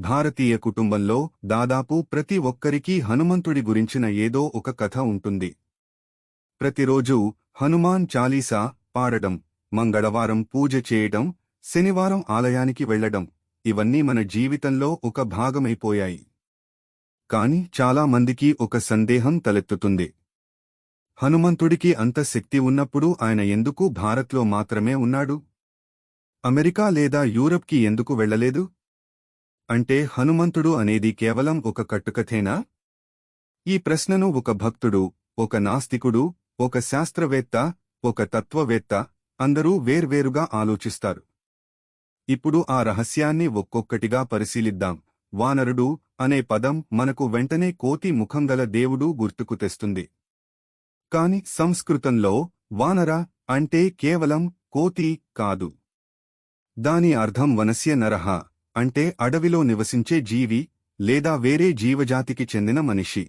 భారతీయ కుటుంబంలో దాదాపు ప్రతి ఒక్కరికీ హనుమంతుడి గురించిన ఏదో ఒక కథ ఉంటుంది. ప్రతిరోజూ హనుమాన్ చాలీసా పాడడం మంగళవారం పూజ చేయడం శనివారం ఆలయానికి వెళ్ళడం ఇవన్నీ మన జీవితంలో ఒక భాగమైపోయాయి. కాని చాలామందికి ఒక సందేహం తలెత్తుతుంది. హనుమంతుడికి అంత శక్తి ఉన్నప్పుడు ఆయన ఎందుకు భారత్లో మాత్రమే ఉన్నాడు? అమెరికా లేదా యూరప్కి ఎందుకు వెళ్ళలేదు? అంటే హనుమంతుడు అనేది కేవలం ఒక కట్టుకథేనా? ఈ ప్రశ్నను ఒక భక్తుడు ఒక నాస్తికుడు ఒక శాస్త్రవేత్త ఒక తత్వవేత్త అందరూ వేర్వేరుగా ఆలోచిస్తారు. ఇప్పుడు ఆ రహస్యాన్ని ఒక్కొక్కటిగా పరిశీలిద్దాం. వానరుడు అనే పదం మనకు వెంటనే కోతి ముఖంగల దేవుడు గుర్తుకు తెస్తుంది. కాని సంస్కృతంలో వానర అంటే కేవలం కోతి కాదు. దాని అర్థం వనస్య నరహ అంటే అడవిలో నివసించే జీవి లేదా వేరే జీవజాతికి చెందిన మనిషి.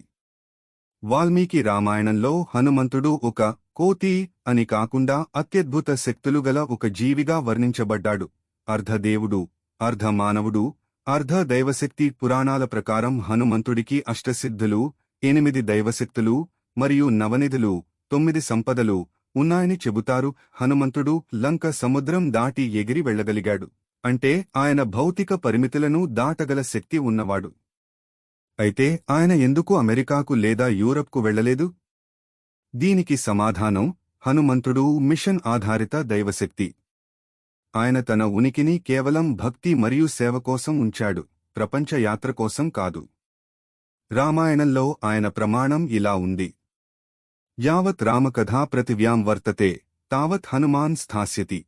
వాల్మీకి రామాయణంలో హనుమంతుడు ఒక కోతి అని కాకుండా అత్యద్భుత శక్తులు గల ఒక జీవిగా వర్ణించబడ్డాడు. అర్ధదేవుడు అర్ధమానవుడు అర్ధ దైవశక్తి పురాణాల ప్రకారం హనుమంతుడికి అష్టసిద్ధులు ఎనిమిది దైవశక్తులు మరియు నవనిధులు తొమ్మిది సంపదలు ఉన్నాయని చెబుతారు. హనుమంతుడు లంక సముద్రం దాటి ఎగిరి వెళ్ళగలిగాడు. అంటే ఆయన భౌతిక పరిమితులను దాటగల శక్తి ఉన్నవాడు. అయితే ఆయన ఎందుకు అమెరికాకు లేదా యూరప్కు వెళ్ళలేదు? దీనికి సమాధానం హనుమంతుడు మిషన్ ఆధారిత దైవశక్తి. ఆయన తన ఉనికిని కేవలం భక్తి మరియు సేవ కోసం ఉంచాడు ప్రపంచ యాత్ర కోసం కాదు. రామాయణంలో ఆయన ప్రమాణం ఇలా ఉంది. యావత్ రామకథా పృథివ్యాం వర్తతే తావత్ హనుమాన్ స్థాస్యతి.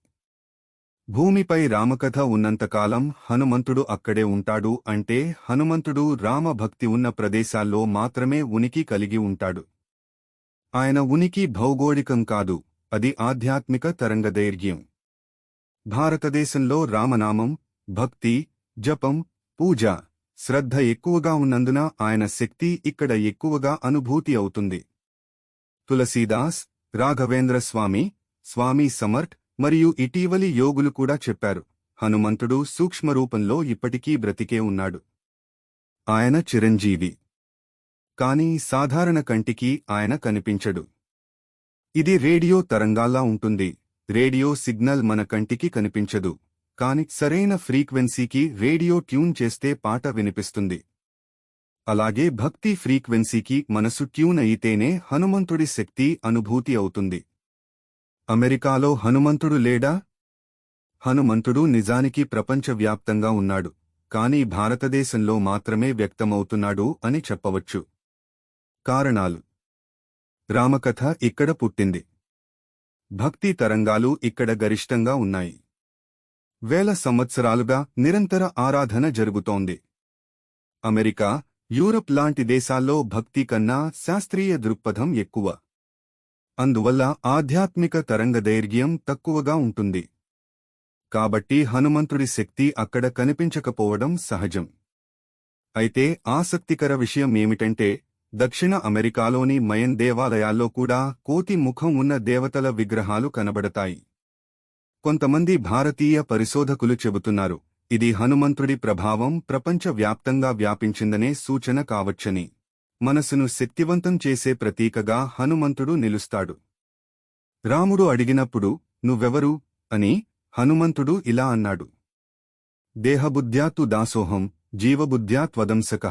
భూమిపై రామకథ ఉన్నంతకాలం హనుమంతుడు అక్కడే ఉంటాడు అంటే హనుమంతుడు రామభక్తి ఉన్న ప్రదేశాల్లో మాత్రమే ఉనికి కలిగి ఉంటాడు. ఆయన ఉనికి భౌగోళికం కాదు అది ఆధ్యాత్మిక తరంగదైర్ఘ్యం. భారతదేశంలో రామనామం భక్తి జపం పూజ శ్రద్ధ ఎక్కువగా ఉన్నందున ఆయన శక్తి ఇక్కడ ఎక్కువగా అనుభూతి అవుతుంది. తులసీదాస్ రాఘవేంద్ర స్వామి స్వామి సమర్థ్ మరియు ఇటీవలి యోగులు కూడా చెప్పారు హనుమంతుడు సూక్ష్మరూపంలో ఇప్పటికీ బ్రతికే ఉన్నాడు. ఆయన చిరంజీవి. కాని సాధారణ కంటికి ఆయన కనిపించడు. ఇది రేడియో తరంగాల్లా ఉంటుంది. రేడియో సిగ్నల్ మన కంటికి కనిపించదు. కాని సరైన ఫ్రీక్వెన్సీకి రేడియో ట్యూన్ చేస్తే పాట వినిపిస్తుంది. అలాగే భక్తి ఫ్రీక్వెన్సీకి మనసు ట్యూన్ అయితేనే హనుమంతుడి శక్తి అనుభూతి అవుతుంది. అమెరికాలో హనుమంతుడు లేడా? హనుమంతుడు నిజానికి ప్రపంచవ్యాప్తంగా ఉన్నాడు కాని భారతదేశంలో మాత్రమే వ్యక్తమవుతున్నాడు అని చెప్పవచ్చు. కారణాలు. రామకథ ఇక్కడ పుట్టింది. భక్తి తరంగాలు ఇక్కడ గరిష్టంగా ఉన్నాయి. వేల సంవత్సరాలుగా నిరంతర ఆరాధన జరుగుతోంది. అమెరికా యూరప్ లాంటి దేశాల్లో భక్తి కన్నా శాస్త్రీయ దృక్పథం ఎక్కువ. అందువల్ల ఆధ్యాత్మిక తరంగదైర్ఘ్యం తక్కువగా ఉంటుంది. కాబట్టి హనుమంతుడి శక్తి అక్కడ కనిపించకపోవడం సహజం. అయితే ఆసక్తికర విషయం ఏమిటంటే దక్షిణ అమెరికాలోని మయన్ దేవాలయాల్లో కూడా కోతి ముఖం ఉన్న దేవతల విగ్రహాలు కనబడతాయి. కొంతమంది భారతీయ పరిశోధకులు చెబుతున్నారు ఇది హనుమంతుడి ప్రభావం ప్రపంచవ్యాప్తంగా వ్యాపించిందనే సూచన కావచ్చని. మనసును శక్తివంతం చేసే ప్రతీకగా హనుమంతుడు నిలుస్తాడు. రాముడు అడిగినప్పుడు నువ్వెవరు? అని హనుమంతుడు ఇలా అన్నాడు. దేహబుద్ధ్యాత్తు దాసోహం జీవబుద్ధ్యా త్వదంసక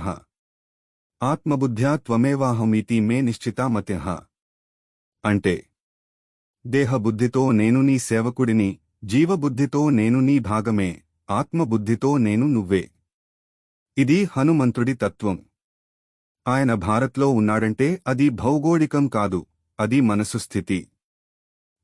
ఆత్మబుద్ధ్యా త్వమేవాహమితి మే నిశ్చితామత్యః అంటే దేహబుద్ధితో నేను నీ సేవకుడిని జీవబుద్ధితో నేను నీ భాగమే ఆత్మబుద్ధితో నేను నువ్వే. ఇది హనుమంతుడి తత్వం. ఆయన భారత్లో ఉన్నాడంటే అది భౌగోళికం కాదు అది మనసు స్థితి.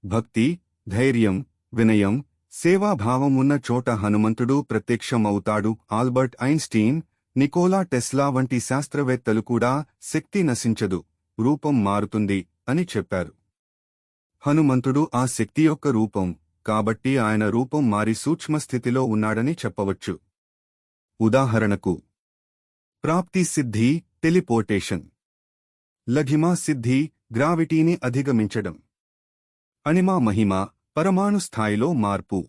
భక్తి ధైర్యం వినయం సేవాభావం ఉన్న చోట హనుమంతుడు ప్రత్యక్షమవుతాడు. ఆల్బర్ట్ ఐన్స్టీన్ నికోలా టెస్లా వంటి శాస్త్రవేత్తలు కూడా శక్తి నశించదు రూపం మారుతుంది అని చెప్పారు. హనుమంతుడు ఆ శక్తి యొక్క రూపం కాబట్టి ఆయన రూపం మారి సూక్ష్మస్థితిలో ఉన్నాడని చెప్పవచ్చు. ఉదాహరణకు ప్రాప్తి సిద్ధి టెలిపోర్టేషన్. లఘిమా సిద్ధి గ్రావిటీని అధిగమించడం. అణిమా మహిమ పరమాణు స్థాయిలో మార్పు.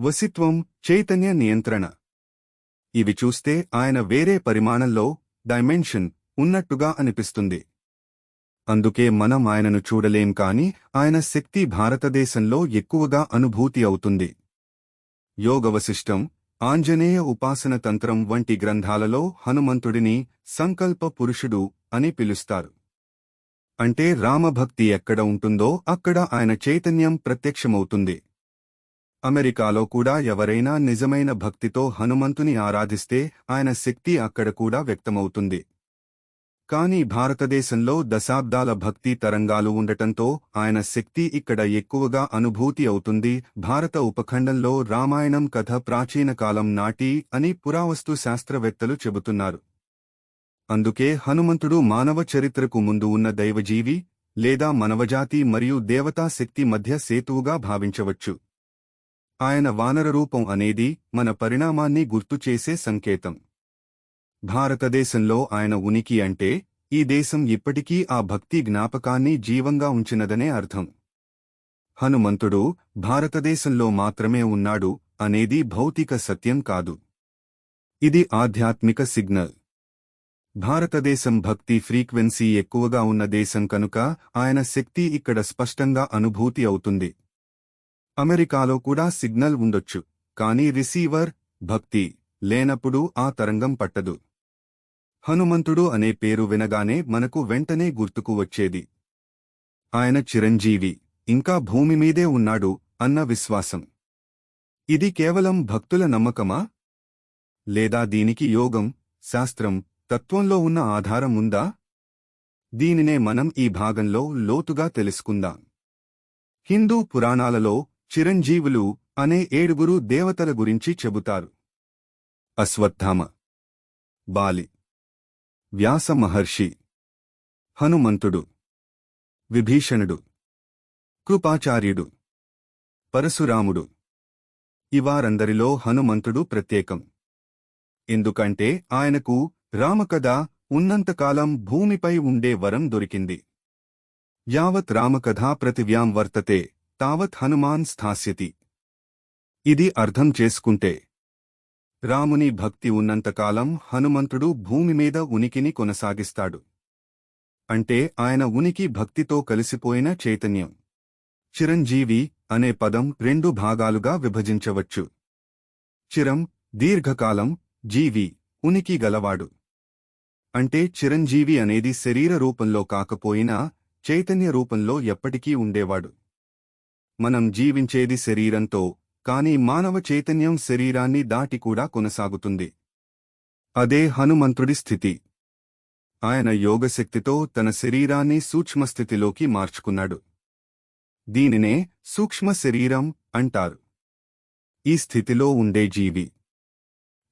వసిత్వం చైతన్య నియంత్రణ. ఇవి చూస్తే ఆయన వేరే పరిమాణంలో డైమెన్షన్ ఉన్నట్టుగా అనిపిస్తుంది. అందుకే మనం ఆయనను చూడలేం కాని ఆయన శక్తి భారతదేశంలో ఎక్కువగా అనుభూతి అవుతుంది. యోగవశిష్టం ఆంజనేయ ఉపాసన తంత్రం వంటి గ్రంథాలలో హనుమంతుడిని సంకల్ప పురుషుడు అని పిలుస్తారు. అంటే రామభక్తి ఎక్కడ ఉంటుందో అక్కడ ఆయన చైతన్యం ప్రత్యక్షమవుతుంది. అమెరికాలో కూడా ఎవరైనా నిజమైన భక్తితో హనుమంతుని ఆరాధిస్తే ఆయన శక్తి అక్కడ కూడా వ్యక్తమవుతుంది. కాని భారతదేశంలో దశాబ్దాల భక్తి తరంగాలు ఉండటంతో ఆయన శక్తి ఇక్కడ ఎక్కువగా అనుభూతి అవుతుంది. భారత ఉపఖండంలో రామాయణం కథ ప్రాచీన కాలం నాటి అని పురావస్తు శాస్త్రవేత్తలు చెబుతున్నారు. అందుకే హనుమంతుడు మానవ చరిత్రకు ముందు ఉన్న దైవజీవి లేదా మనవజాతి మరియు దేవతా శక్తి మధ్య సేతువుగా భావించవచ్చు. ఆయన వానర రూపం అనేది మన పరిణామాన్ని గుర్తుచేసే సంకేతం. భారతదేశంలో ఆయన ఉనికి అంటే ఈ దేశం ఇప్పటికీ ఆ భక్తి జ్ఞాపకాన్ని జీవంగా ఉంచినదనే అర్థం. హనుమంతుడు భారతదేశంలో మాత్రమే ఉన్నాడు అనేది భౌతిక సత్యం కాదు. ఇది ఆధ్యాత్మిక సిగ్నల్. భారతదేశం భక్తి ఫ్రీక్వెన్సీ ఎక్కువగా ఉన్న దేశం కనుక ఆయన శక్తి ఇక్కడ స్పష్టంగా అనుభూతి అవుతుంది. అమెరికాలో కూడా సిగ్నల్ ఉండొచ్చు కానీ రిసీవర్ భక్తి లేనప్పుడు ఆ తరంగం పట్టదు. హనుమంతుడు అనే పేరు వినగానే మనకు వెంటనే గుర్తుకు వచ్చేది. ఆయన చిరంజీవి ఇంకా భూమి మీదే ఉన్నాడు అన్న విశ్వాసం. ఇది కేవలం భక్తుల నమ్మకమా? లేదా దీనికి యోగం శాస్త్రం తత్వంలో ఉన్న ఆధారం ఉందా? దీనినే మనం ఈ భాగంలో లోతుగా తెలుసుకుందాం. హిందూ పురాణాలలో చిరంజీవులు అనే ఏడుగురు దేవతల గురించి చెబుతారు. అశ్వత్థామ బాలి వ్యాస మహర్షి. హనుమంతుడు. విభీషణుడు. కృపాచార్యుడు. పరశురాముడు. ఇవారందరిలో హనుమంతుడు ప్రత్యేకం. ఎందుకంటే ఆయనకు రామకథ ఉన్నంతకాలం భూమిపై ఉండే వరం దొరికింది. యావత్ రామకథా ప్రతివ్యాం వర్తతే తావత్ హనుమాన్ స్థాస్యతి. ఇది అర్థం చేసుకుంటే రాముని భక్తి ఉన్నంతకాలం హనుమంతుడు భూమి మీద ఉనికిని కొనసాగిస్తాడు. అంటే ఆయన ఉనికి భక్తితో కలిసిపోయిన చైతన్యం. చిరంజీవి అనే పదం రెండు భాగాలుగా విభజించవచ్చు. చిరం దీర్ఘకాలం జీవి ఉనికి గలవాడు. అంటే చిరంజీవి అనేది శరీర రూపంలో కాకపోయినా చైతన్య రూపంలో ఎప్పటికీ ఉండేవాడు. మనం జీవించేది శరీరంతో కాని మానవ చైతన్యం శరీరాన్ని దాటి కూడా కొనసాగుతుంది. అదే హనుమంతుడి స్థితి. ఆయన యోగశక్తితో తన శరీరాన్ని సూక్ష్మస్థితిలోకి మార్చుకున్నాడు. దీనినే సూక్ష్మ శరీరం అంటారు. ఈ స్థితిలో ఉండే జీవి.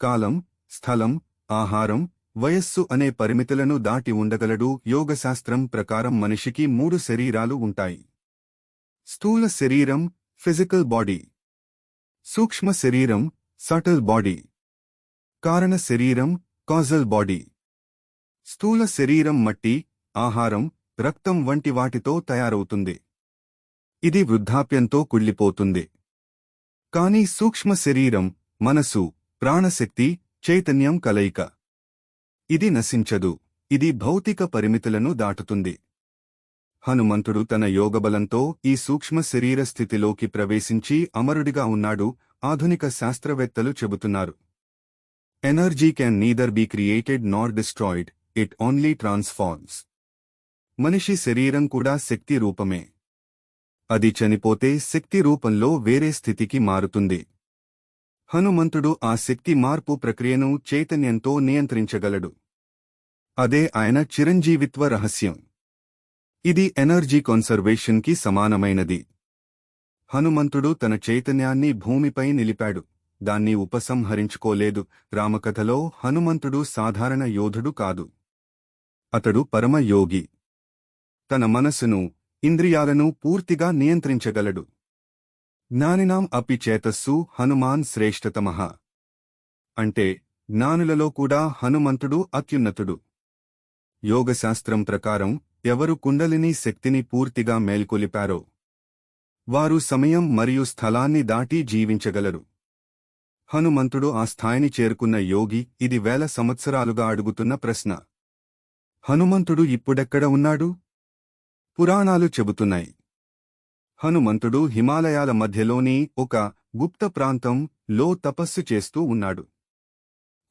కాలం స్థలం ఆహారం వయస్సు అనే పరిమితులను దాటి ఉండగలడు యోగశాస్త్రం ప్రకారం మనిషికి మూడు శరీరాలు ఉంటాయి. స్థూల శరీరం ఫిజికల్ బాడీ. సూక్ష్మ శరీరం సటల్ బాడీ కారణ శరీరం కాజల్ బాడీ స్థూల శరీరం మట్టి ఆహారం రక్తం వంటి వాటితో తయారవుతుంది. ఇది వృద్ధాప్యంతో కుళ్ళిపోతుంది. కాని సూక్ష్మ శరీరం మనసు ప్రాణశక్తి చైతన్యం కలయిక. ఇది నశించదు. ఇది భౌతిక పరిమితులను దాటుతుంది. హనుమంతుడు తన యోగబలంతో ఈ సూక్ష్మ శరీర స్థితిలోకి ప్రవేశించి అమరుడిగా ఉన్నాడు ఆధునిక శాస్త్రవేత్తలు చెబుతున్నారు. Energy can neither be created nor destroyed it only transforms మనిషి శరీరం కూడా శక్తి రూపమే. అది చనిపోతే శక్తి రూపంలో వేరే స్థితికి మారుతుంది. హనుమంతుడు ఆ శక్తి మార్పు ప్రక్రియను చైతన్యంతో నియంత్రించగలడు. అదే ఆయన చిరంజీవిత్వ రహస్యం. ఇది ఎనర్జీ కన్సర్వేషన్కి సమానమైనది. హనుమంతుడు తన చైతన్యాన్ని భూమిపై నిలిపాడు. దాన్ని ఉపసంహరించుకోలేదు. రామకథలో హనుమంతుడు సాధారణ యోధుడు కాదు. అతడు పరమయోగి. తన మనసును ఇంద్రియాలను పూర్తిగా నియంత్రించగలడు. జ్ఞానినాం అపి చేతస్సు హనుమాన్ శ్రేష్ఠతమః అంటే జ్ఞానులలో కూడా హనుమంతుడు అత్యున్నతుడు. యోగశాస్త్రం ప్రకారం ఎవరు కుండలిని శక్తిని పూర్తిగా మేల్కొలిపారో వారు సమయం మరియు స్థలాన్ని దాటి జీవించగలరు. హనుమంతుడు ఆ స్థాయిని చేరుకున్న యోగి ఇది వేల సంవత్సరాలుగా అడుగుతున్న ప్రశ్న. హనుమంతుడు ఇప్పుడెక్కడ ఉన్నాడు? పురాణాలు చెబుతున్నాయి. హనుమంతుడు హిమాలయాల మధ్యలోని ఒక గుప్త ప్రాంతం లో తపస్సు చేస్తూ ఉన్నాడు.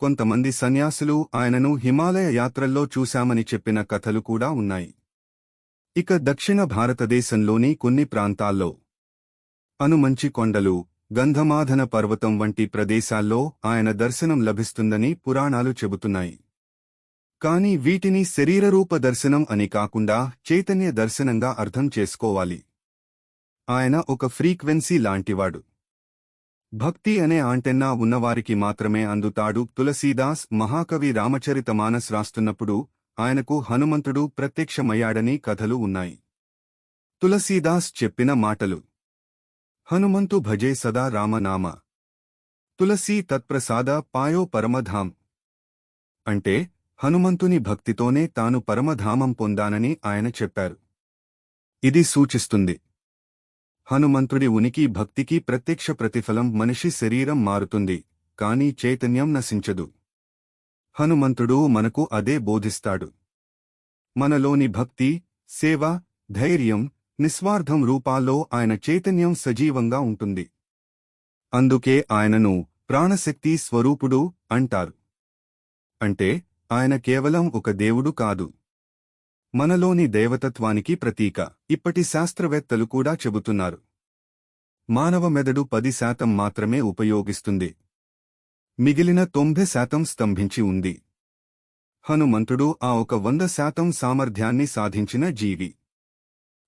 కొంతమంది సన్యాసులు ఆయనను హిమాలయ యాత్రల్లో చూశామని చెప్పిన కథలు కూడా ఉన్నాయి. ఇక దక్షిణ భారతదేశంలోని కొన్ని ప్రాంతాల్లో అనుమంచి కొండలు గంధమాధన పర్వతం వంటి ప్రదేశాల్లో ఆయన దర్శనం లభిస్తుందని పురాణాలు చెబుతున్నాయి. కాని వీటిని శరీరరూప దర్శనం అని కాకుండా చైతన్య దర్శనంగా అర్థం చేసుకోవాలి. ఆయన ఒక ఫ్రీక్వెన్సీ లాంటివాడు. భక్తి అనే ఆంటెన్నా ఉన్నవారికి మాత్రమే అందుతాడు. తులసీదాస్ మహాకవి రామచరితమానస్ రాస్తున్నప్పుడు ఆయనకు హనుమంతుడు ప్రత్యక్షమయ్యాడని కథలు ఉన్నాయి. తులసీదాస్ చెప్పిన మాటలు. హనుమంతు భజే సదా రామనామ తులసీ తత్ప్రసాద పాయో పరమధాం అంటే హనుమంతుని భక్తితోనే తాను పరమధామం పొందానని ఆయన చెప్పారు. ఇది సూచిస్తుంది. హనుమంతుడి ఉనికి భక్తికి ప్రత్యక్ష ప్రతిఫలం మనిషి శరీరం మారుతుంది కాని చైతన్యం నశించదు. హనుమంతుడు మనకు అదే బోధిస్తాడు. మనలోని భక్తి సేవ ధైర్యం నిస్వార్థం రూపాల్లో ఆయన చైతన్యం సజీవంగా ఉంటుంది. అందుకే ఆయనను ప్రాణశక్తి స్వరూపుడు అంటారు. అంటే ఆయన కేవలం ఒక దేవుడు కాదు. మనలోని దేవతత్వానికి ప్రతీక ఇప్పటి శాస్త్రవేత్తలు కూడా చెబుతున్నారు. మానవ మెదడు పది శాతం మాత్రమే ఉపయోగిస్తుంది. మిగిలిన తొంభై శాతం స్తంభించి ఉంది. హనుమంతుడు ఆ ఒక వంద శాతం సామర్థ్యాన్ని సాధించిన జీవి.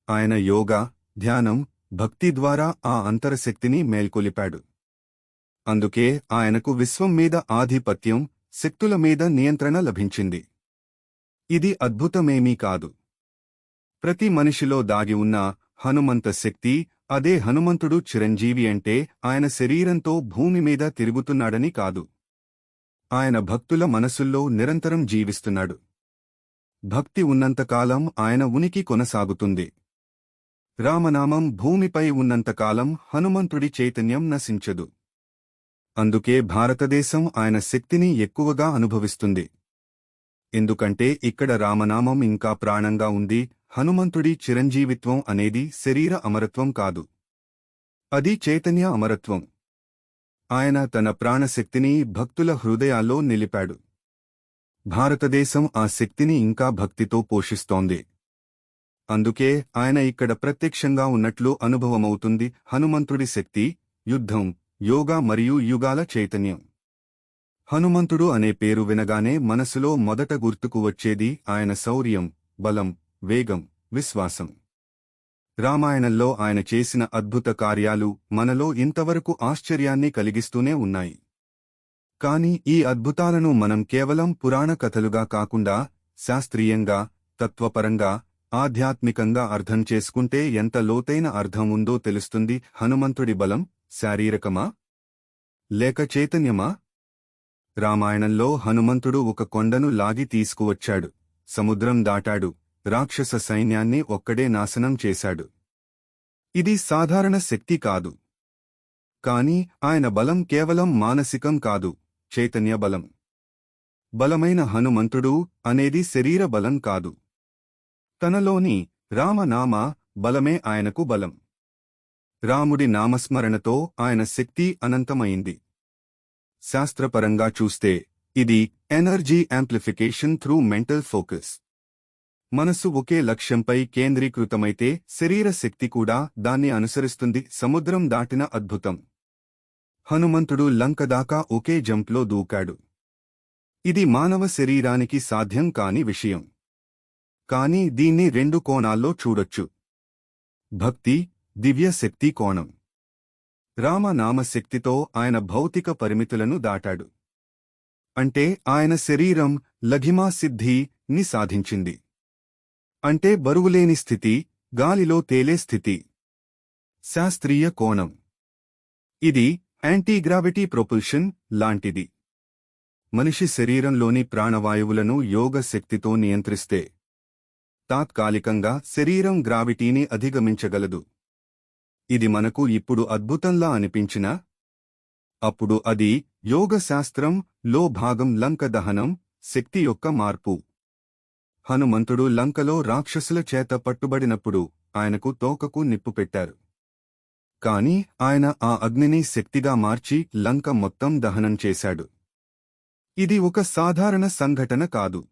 ఆయన యోగా ధ్యానం భక్తి ద్వారా ఆ అంతరశక్తిని మేల్కొలిపాడు. అందుకే ఆయనకు విశ్వం మీద ఆధిపత్యం శక్తుల మీద నియంత్రణ లభించింది. ఇది అద్భుతమేమీ కాదు. ప్రతి మనిషిలో దాగి ఉన్న హనుమంత శక్తి అదే హనుమంతుడు చిరంజీవి అంటే ఆయన శరీరంతో భూమి మీద తిరుగుతున్నాడని కాదు. ఆయన భక్తుల మనసుల్లో నిరంతరం జీవిస్తున్నాడు. భక్తి ఉన్నంతకాలం ఆయన ఉనికి కొనసాగుతుంది. రామనామం భూమిపై ఉన్నంతకాలం హనుమంతుడి చైతన్యం నశించదు. అందుకే భారతదేశం ఆయన శక్తిని ఎక్కువగా అనుభవిస్తుంది. ఎందుకంటే ఇక్కడ రామనామం ఇంకా ప్రాణంగా ఉంది హనుమంతుడి చిరంజీవిత్వం అనేది శరీర అమరత్వం కాదు. అది చైతన్య అమరత్వం. ఆయన తన ప్రాణశక్తిని భక్తుల హృదయాల్లో నిలిపాడు. భారతదేశం ఆ శక్తిని ఇంకా భక్తితో పోషిస్తోంది. అందుకే ఆయన ఇక్కడ ప్రత్యక్షంగా ఉన్నట్లు అనుభవమవుతుంది హనుమంతుడి శక్తి యుద్ధం యోగా మరియు యుగాల చైతన్యం. హనుమంతుడు అనే పేరు వినగానే మనసులో మొదట గుర్తుకు వచ్చేది ఆయన శౌర్యం బలం వేగం విశ్వాసం. రామాయణంలో ఆయన చేసిన అద్భుత కార్యాలు మనలో ఇంతవరకు ఆశ్చర్యాన్ని కలిగిస్తూనే ఉన్నాయి. కాని ఈ అద్భుతాలను మనం కేవలం పురాణ కథలుగా కాకుండా శాస్త్రీయంగా తత్వపరంగా ఆధ్యాత్మికంగా అర్థం చేసుకుంటే ఎంత లోతైన అర్థం ఉందో తెలుస్తుంది హనుమంతుడి బలం శారీరకమా? లేక చైతన్యమా? రామాయణంలో హనుమంతుడు ఒక కొండను లాగి తీసుకువచ్చాడు. సముద్రం దాటాడు. రాక్షస సైన్యాన్ని ఒక్కడే నాశనం చేశాడు. ఇది సాధారణ శక్తి కాదు. కాని ఆయన బలం కేవలం మానసికం కాదు చైతన్య బలం. బలమైన హనుమంతుడు అనేది శరీర బలం కాదు. తనలోని రామనామ బలమే ఆయనకు బలం. రాముడి నామస్మరణతో ఆయన శక్తి అనంతమైంది. శాస్త్రపరంగా చూస్తే ఇది energy amplification through mental focus. మనసు ఒకే లక్ష్యంపై కేంద్రీకృతమైతే శరీర శక్తి కూడా దాన్ని అనుసరిస్తుంది సముద్రం దాటిన అద్భుతం. హనుమంతుడు లంకదాకా ఒకే జంప్లో దూకాడు. ఇది మానవ శరీరానికి సాధ్యం కాని విషయం. కాని దీన్ని రెండు కోణాల్లో చూడొచ్చు. భక్తి దివ్య శక్తి కోణం. రామనామశక్తితో ఆయన భౌతిక పరిమితులను దాటాడు. అంటే ఆయన శరీరం లఘిమా సిద్ధి ని సాధించింది. అంటే బరువులేని స్థితి గాలిలో తేలే స్థితి. శాస్త్రీయ కోణం. ఇది యాంటీగ్రావిటీ ప్రొపల్షన్ లాంటిది. మనిషి శరీరంలోని ప్రాణవాయువులను యోగ శక్తితో నియంత్రిస్తే తాత్కాలికంగా శరీరం గ్రావిటీని అధిగమించగలదు. ఇది మనకు ఇప్పుడు అద్భుతంలా అనిపించినా అప్పుడు అది యోగ శాస్త్రం లో భాగం లంక దహనం శక్తి యొక్క మార్పు. హనుమంతుడు లంకలో రాక్షసుల చేత పట్టుబడినప్పుడు ఆయనకు తోకకు నిప్పు పెట్టారు. కాని ఆయన ఆ అగ్నిని శక్తిగా మార్చి లంక మొత్తం దహనం చేశాడు. ఇది ఒక సాధారణ సంఘటన కాదు.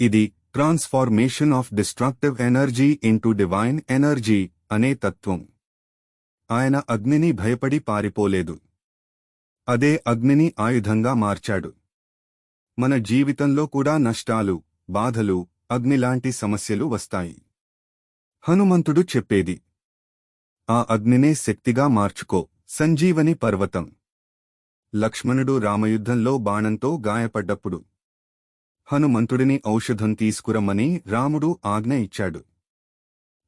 ఇది transformation of destructive energy into divine energy అనే తత్వం. ఆయన అగ్నిని భయపడి పారిపోలేదు. అదే అగ్నిని ఆయుధంగా మార్చాడు. మన జీవితంలో కూడా నష్టాలు బాధలు అగ్నిలాంటి సమస్యలు వస్తాయి. హనుమంతుడు చెప్పేది ఆ అగ్నినే శక్తిగా మార్చుకో సంజీవని పర్వతం. లక్ష్మణుడు రామయుద్ధంలో బాణంతో గాయపడ్డప్పుడు హనుమంతుడిని ఔషధం తీసుకురమ్మని రాముడు ఆజ్ఞ ఇచ్చాడు.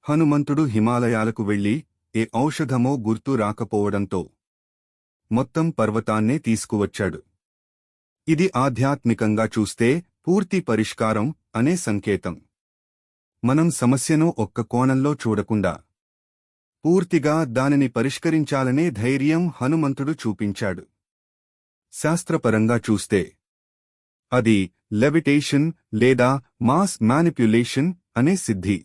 హనుమంతుడు హిమాలయాలకు వెళ్ళి ఏ ఔషధమో గుర్తు రాకపోవడంతో మొత్తం పర్వతాన్నే తీసుకువచ్చాడు. ఇది ఆధ్యాత్మికంగా చూస్తే పూర్తి పరిష్కారం అనే సంకేతం. మనం సమస్యను ఒక్క కోణంలో చూడకుండా పూర్తిగా దానిని పరిష్కరించాలనే ధైర్యం హనుమంతుడు చూపించాడు. శాస్త్రపరంగా చూస్తే అది లెవిటేషన్ లేదా మాస్ మ్యానిప్యులేషన్ అనే సిద్ధి.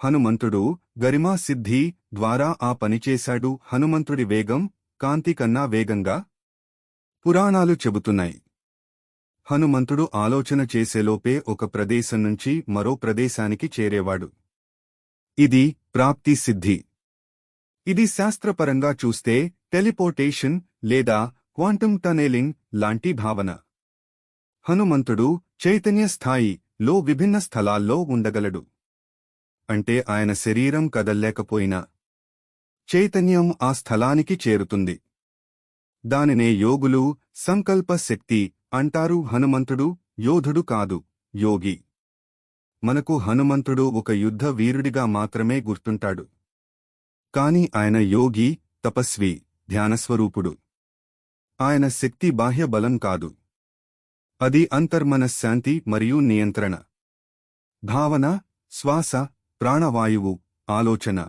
హనుమంతుడు గరిమా సిద్ధి ద్వారా ఆ పనిచేశాడు హనుమంతుడి వేగం కాంతి కన్నా వేగంగా పురాణాలు చెబుతున్నాయి. హనుమంతుడు ఆలోచన చేసేలోపే ఒక ప్రదేశం నుంచి మరో ప్రదేశానికి చేరేవాడు. ఇది ప్రాప్తి సిద్ధి. ఇది శాస్త్రపరంగా చూస్తే టెలిపోర్టేషన్ లేదా క్వాంటమ్ టనెలింగ్ లాంటి భావన. హనుమంతుడు చైతన్య స్థాయి లో విభిన్న స్థలాల్లో ఉండగలడు. అంటే ఆయన శరీరం కదల్లేకపోయినా చైతన్యం ఆ స్థలానికి చేరుతుంది. దానినే యోగులు సంకల్ప శక్తి అంటారు హనుమంతుడు యోధుడు కాదు యోగి. మనకు హనుమంతుడు ఒక యుద్ధ వీరుడిగా మాత్రమే గుర్తుంటాడు. కాని ఆయన యోగి తపస్వి ధ్యానస్వరూపుడు. ఆయన శక్తి బాహ్య బలం కాదు. అది అంతర్మనశ్శాంతి మరియు నియంత్రణ. భావన శ్వాస ప్రాణవాయువు ఆలోచన.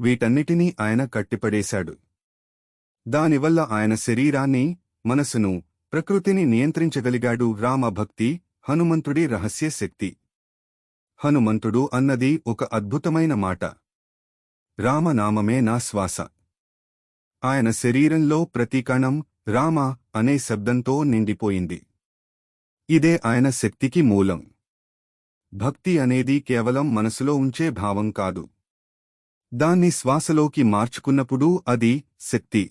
వీటన్నిటినీ ఆయన కట్టిపడేశాడు. దానివల్ల ఆయన శరీరాన్ని మనసును ప్రకృతిని నియంత్రించగలిగాడు రామభక్తి హనుమంతుడి రహస్య శక్తి. హనుమంతుడు అన్నది ఒక అద్భుతమైన మాట. రామనామమే నా శ్వాస. ఆయన శరీరంలో ప్రతి కణం రామ అనే శబ్దంతో నిండిపోయింది. ఇదే ఆయన శక్తికి మూలం. భక్తి అనేది కేవలం మనసులో ఉంచే భావం కాదు. దాన్ని శ్వాసలోకి మార్చుకున్నప్పుడు అది శక్తి.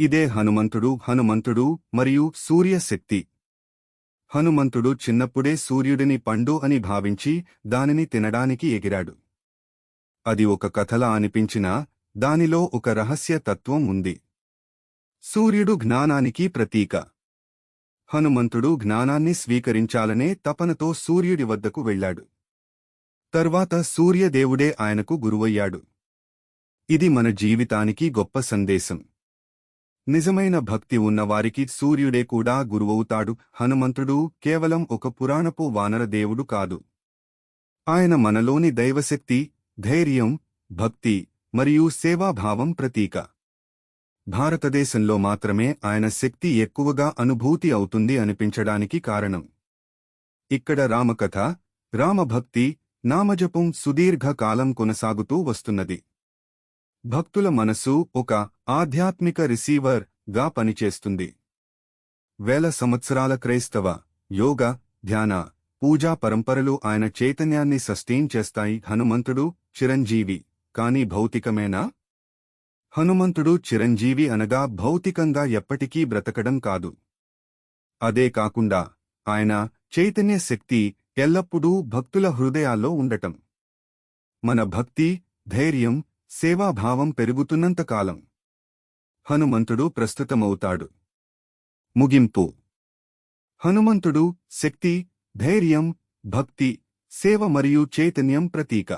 ఇదే హనుమంతుడు హనుమంతుడు మరియు సూర్యశక్తి. హనుమంతుడు చిన్నప్పుడే సూర్యుడిని పండు అని భావించి దానిని తినడానికి ఎగిరాడు. అది ఒక కథలా అనిపించినా దానిలో ఒక రహస్య తత్వం ఉంది. సూర్యుడు జ్ఞానానికి ప్రతీక. హనుమంతుడు జ్ఞానాన్ని స్వీకరించాలనే తపనతో సూర్యుడి వద్దకు వెళ్ళాడు. తర్వాత సూర్యదేవుడే ఆయనకు గురువయ్యాడు. ఇది మన జీవితానికి గొప్ప సందేశం. నిజమైన భక్తి ఉన్నవారికి సూర్యుడే కూడా గురువవుతాడు. హనుమంతుడు కేవలం ఒక పురాణపు వానరదేవుడు కాదు. ఆయన మనలోని దైవశక్తి ధైర్యం భక్తి మరియు సేవాభావం ప్రతీక. భారతదేశంలో మాత్రమే ఆయన శక్తి ఎక్కువగా అనుభూతి అవుతుంది అనిపించడానికి కారణం. ఇక్కడ రామకథ రామభక్తి నామజపం సుదీర్ఘకాలం కొనసాగుతూ వస్తున్నది. భక్తుల మనసు ఒక ఆధ్యాత్మిక రిసీవర్గా పనిచేస్తుంది. వేల సంవత్సరాల క్రైస్తవ యోగ ధ్యాన పూజా పరంపరలు ఆయన చైతన్యాన్ని సస్టైన్ చేస్తాయి. హనుమంతుడు చిరంజీవి. కాని భౌతికమేనా? హనుమంతుడు చిరంజీవి అనగా భౌతికంగా ఎప్పటికీ బ్రతకడం కాదు. అదే కాకుండా ఆయన చైతన్య శక్తి ఎల్లప్పుడూ భక్తుల హృదయాల్లో ఉండటం. మన భక్తి ధైర్యం సేవాభావం పెరుగుతున్నంతకాలం హనుమంతుడు ప్రస్తుతమవుతాడు. ముగింపు. హనుమంతుడు శక్తి ధైర్యం భక్తి సేవ మరియు చైతన్యం ప్రతీక.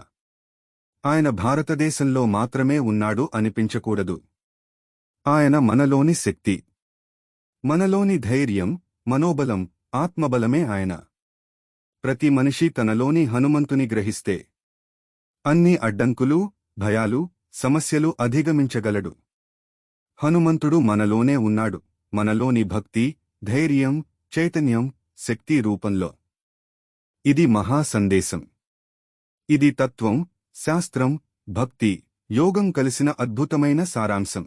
ఆయన భారతదేశంలో మాత్రమే ఉన్నాడు అనిపించకూడదు. ఆయన మనలోని శక్తి. మనలోని ధైర్యం మనోబలం ఆత్మబలమే ఆయన. ప్రతి మనిషి తనలోని హనుమంతుని గ్రహిస్తే. అన్ని అడ్డంకులు భయాలు సమస్యలు అధిగమించగలడు. హనుమంతుడు మనలోనే ఉన్నాడు. మనలోని భక్తి ధైర్యం చైతన్యం శక్తి రూపంలో. ఇది మహా సందేశం. ఇది తత్వం శాస్త్రం భక్తి యోగం కలిసిన అద్భుతమైన సారాంశం.